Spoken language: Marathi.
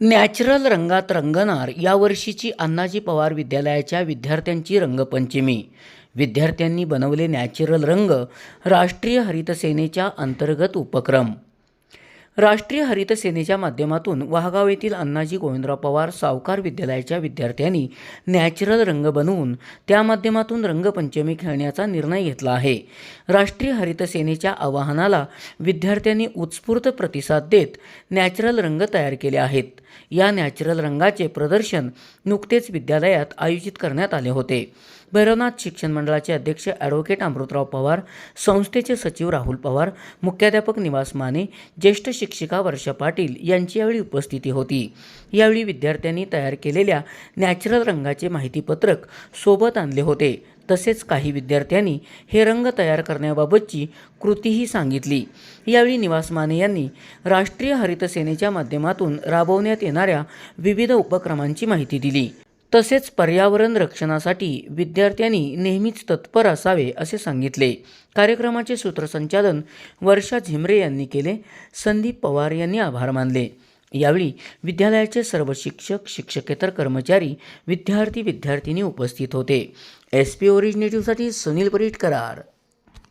नॅचरल रंगात रंगणार यावर्षीची अण्णाजी पवार विद्यालयाच्या विद्यार्थ्यांची रंगपंचमी. विद्यार्थ्यांनी बनवले नॅचरल रंग राष्ट्रीय हरित सेनेच्या अंतर्गत उपक्रम. राष्ट्रीय हरित सेनेच्या माध्यमातून वाहगाव येथील अण्णाजी गोविंदराव पवार सावकार विद्यालयाच्या विद्यार्थ्यांनी नॅचरल रंग बनवून त्या माध्यमातून रंगपंचमी खेळण्याचा निर्णय घेतला आहे. राष्ट्रीय हरित सेनेच्या आवाहनाला विद्यार्थ्यांनी उत्स्फूर्त प्रतिसाद देत नॅचरल रंग तयार केले आहेत. या नॅचरल रंगाचे प्रदर्शन नुकतेच विद्यालयात आयोजित करण्यात आले होते. भैरवनाथ शिक्षण मंडळाचे अध्यक्ष ॲडव्होकेट अमृतराव पवार संस्थेचे सचिव राहुल पवार मुख्याध्यापक निवास माने ज्येष्ठ शिक्षिका वर्षा पाटील यांची यावेळी उपस्थिती होती. यावेळी विद्यार्थ्यांनी तयार केलेल्या नॅचरल रंगाचे माहितीपत्रक सोबत आणले होते. तसेच काही विद्यार्थ्यांनी हे रंग तयार करण्याबाबतची कृतीही सांगितली. यावेळी निवास माने यांनी राष्ट्रीय हरित सेनेच्या माध्यमातून राबवण्यात येणाऱ्या विविध उपक्रमांची माहिती दिली. तसेच पर्यावरण रक्षणासाठी विद्यार्थ्यांनी नेहमीच तत्पर असावे असे सांगितले. कार्यक्रमाचे सूत्रसंचालन वर्षा झिमरे यांनी केले. संदीप पवार यांनी आभार मानले. यावेळी विद्यालयाचे सर्व शिक्षक शिक्षकेतर कर्मचारी विद्यार्थी विद्यार्थिनी उपस्थित होते. एस पी ओरिजिनेटिव्हसाठी सुनील परीट करार